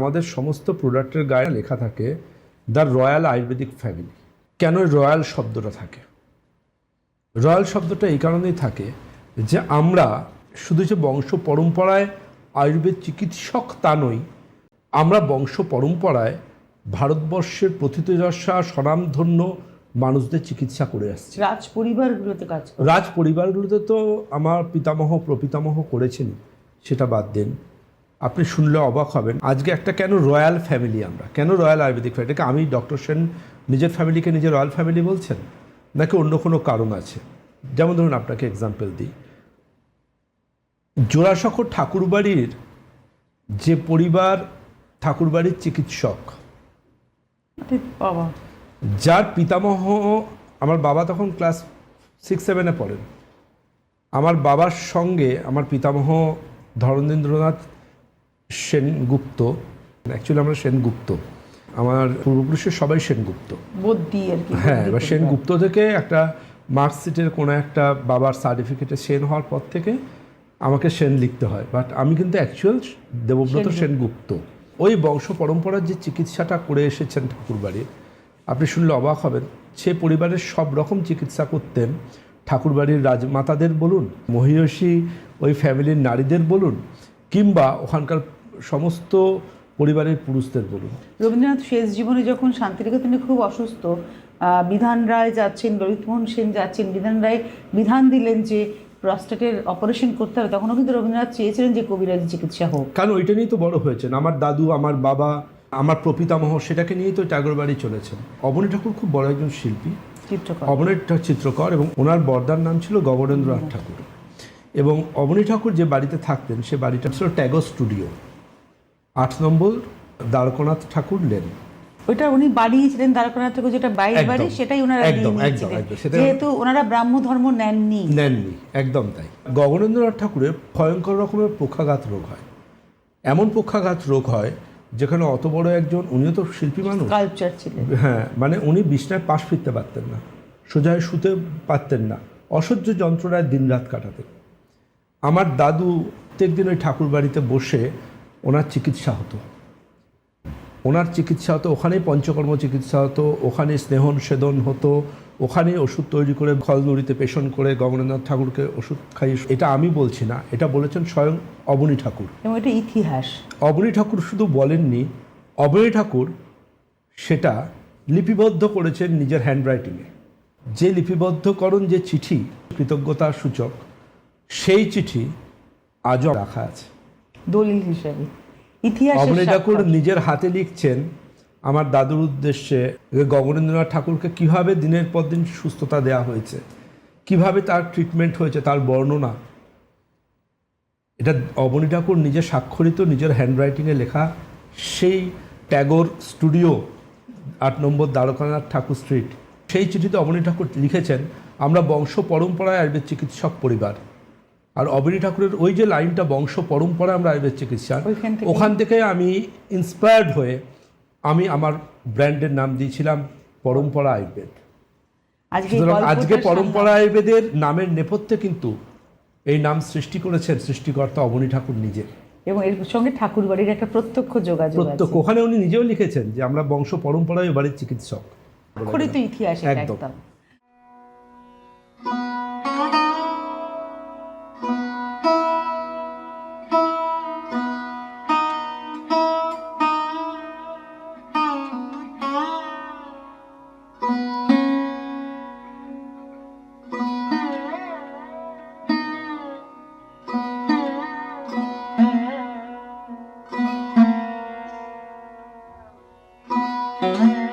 আমাদের সমস্ত প্রোডাক্টের গায়ে লেখা থাকে দ্য রয়্যাল আয়ুর্বেদিক ফ্যামিলি কেন রয়্যাল শব্দটা থাকে? রয়্যাল শব্দটা এই কারণেই থাকে যে আমরা শুধু যে বংশ পরম্পরায় আয়ুর্বেদ চিকিৎসক তা নই আমরা বংশ পরম্পরায় ভারতবর্ষের প্রথিতযশা স্বনামধন্য মানুষদের চিকিৎসা করে আসছি। রাজ পরিবারগুলোতে কাজ রাজ পরিবারগুলোতে তো আমার পিতামহ প্রপিতামহ করেছেন সেটা বাদ দেন। আপনি শুনলে অবাক হবেন আজকে একটা কেন রয়্যাল ফ্যামিলি আমরা? কেন রয়্যাল আয়ুর্বেদিক ফ্যামিলি? এটাকে আমি ডক্টর সেন নিজের ফ্যামিলিকে নিজের রয়্যাল ফ্যামিলি বলছেন? নাকি অন্য কোনো কারণ আছে? যেমন ধরুন আপনাকে এক্সাম্পল দিই। জোড়াসাঁকো ঠাকুরবাড়ির যে পরিবার ঠাকুরবাড়ির চিকিৎসক বাবা। যার পিতামহ আমার বাবা তখন ক্লাস সিক্স সেভেনে পড়েন। আমার বাবার সঙ্গে আমার পিতামহ ধরণেন্দ্রনাথ সেনগুপ্ত অ্যাকচুয়ালি আমরা সেনগুপ্ত আমার পূর্বপুরুষের সবাই সেনগুপ্ত বদ্যি আর কি। হ্যাঁ এবার সেনগুপ্ত থেকে একটা মার্কশিটের কোনো একটা বাবার সার্টিফিকেটে সেন হওয়ার পর থেকে আমাকে সেন লিখতে হয়। বাট আমি কিন্তু অ্যাকচুয়াল দেবব্রত সেনগুপ্ত ওই বংশ পরম্পরার যে চিকিৎসাটা করে এসেছেন ঠাকুরবাড়ির আপনি শুনলে অবাক হবেন। সে পরিবারের সব রকম চিকিৎসা করতেন। ঠাকুরবাড়ির রাজমাতাদের বলুন মহিষী ওই ফ্যামিলির নারীদের বলুন কিংবা ওখানকার সমস্ত পরিবারের পুরুষদের বলুন। রবীন্দ্রনাথ শেষ জীবনে যখন শান্তিনিকেতনে খুব অসুস্থ বিধান রায় যাচ্ছেন ললিতমোহন সেন যাচ্ছেন বিধান রায় বিধান দিলেন যে প্রস্টেটের অপারেশন করতে হবে তখনও কিন্তু রবীন্দ্রনাথ চেয়েছিলেন যে কবিরাজি চিকিৎসা হোক। কারণ ওইটা নিয়েই তো বড় হয়েছেন। আমার দাদু আমার বাবা আমার প্রপিতামহ সেটাকে নিয়েই তো টাগর বাড়ি চলেছেন। অবনী ঠাকুর খুব বড় একজন শিল্পী। চিত্রকর। অবনী চিত্রকর এবং ওনার বর্দার নাম ছিল গগনেন্দ্রনাথ ঠাকুর। এবং অবনী ঠাকুর যে বাড়িতে থাকতেন সে বাড়িটা ছিল ট্যাগো স্টুডিও। আট নম্বর দ্বারকনাথ ঠাকুর লেন। ওইটা উনি বানিয়েছিলেন দ্বারকনাথ ঠাকুর যেটা একদম, বাড়ি সেটাই ওনারা একদম, একদম, একদম, যেহেতু ওনারা ব্রাহ্ম ধর্ম নেননি। নেননি একদম তাই। গগনেন্দ্রনাথ ঠাকুরের ভয়ঙ্কর রকমের পক্ষাঘাত রোগ হয়। এমন পক্ষাঘাত রোগ হয় যেখানে অত বড় একজন উনিও তো শিল্পী মানুষ। কালচার ছিলেন। হ্যাঁ মানে উনি বিছনায় পাশ ফিরতে পারতেন না সোজা হয়ে শুতে পারতেন না অসহ্য যন্ত্রণায় দিনরাত কাটাতেন। আমার দাদু প্রত্যেকদিন ওই ঠাকুর বাড়িতে বসে ওনার চিকিৎসা হতো। ওনার চিকিৎসা হতো ওখানেই পঞ্চকর্ম চিকিৎসা হতো ওখানে স্নেহন সেদন হতো ওখানেই ওষুধ তৈরি করে খলনুড়িতে পেশন করে গগনেন্দ্রনাথ ঠাকুরকে ওষুধ খাইয়ে এটা আমি বলছি না এটা বলেছেন স্বয়ং অবনী ঠাকুর। এবং এটা ইতিহাস। অবনী ঠাকুর শুধু বলেননি অবনী ঠাকুর সেটা লিপিবদ্ধ করেছেন নিজের হ্যান্ডরাইটিংয়ে যে লিপিবদ্ধকরণ যে চিঠি কৃতজ্ঞতার সূচক সেই চিঠি আজও রাখা আছে। দলিল হিসেবে। ইতিহাসের অবনী ঠাকুর নিজের হাতে লিখছেন আমার দাদুর উদ্দেশ্যে গগনেন্দ্রনাথ ঠাকুরকে কীভাবে দিনের পর দিন সুস্থতা দেওয়া হয়েছে? কীভাবে তার ট্রিটমেন্ট হয়েছে? তার বর্ণনা? এটা অবনী ঠাকুর নিজে স্বাক্ষরিত নিজের হ্যান্ডরাইটিংয়ে লেখা সেই ট্যাগোর স্টুডিও আট নম্বর দ্বারকানাথ ঠাকুর স্ট্রিট সেই চিঠিতে অবনী ঠাকুর লিখেছেন আমরা বংশ পরম্পরায় আয়ুর্বেদ চিকিৎসক পরিবার। আর অবনী ঠাকুরের ওই যে লাইনটা বংশ পরম্পরা আমরা আয়ুর্বেদ চিকিৎসা ওখান থেকে আমি ইন্সপায়ার্ড হয়ে আমি আমার ব্র্যান্ডের নাম দিয়েছিলাম পরম্পরা আয়ুর্বেদ। আজকে সুতরাং আজকে পরম্পরা আয়ুর্বেদের নামের নেপথ্যে কিন্তু এই নাম সৃষ্টি করেছেন সৃষ্টিকর্তা অবনী ঠাকুর নিজে। এবং এর সঙ্গে ঠাকুর বাড়ির একটা প্রত্যক্ষ যোগাযোগ প্রত্যক্ষ। ওখানে উনি নিজেও লিখেছেন যে আমরা বংশ পরম্পরায় বাড়ির চিকিৎসক। ইতিহাস। একদম। Mm-hmm.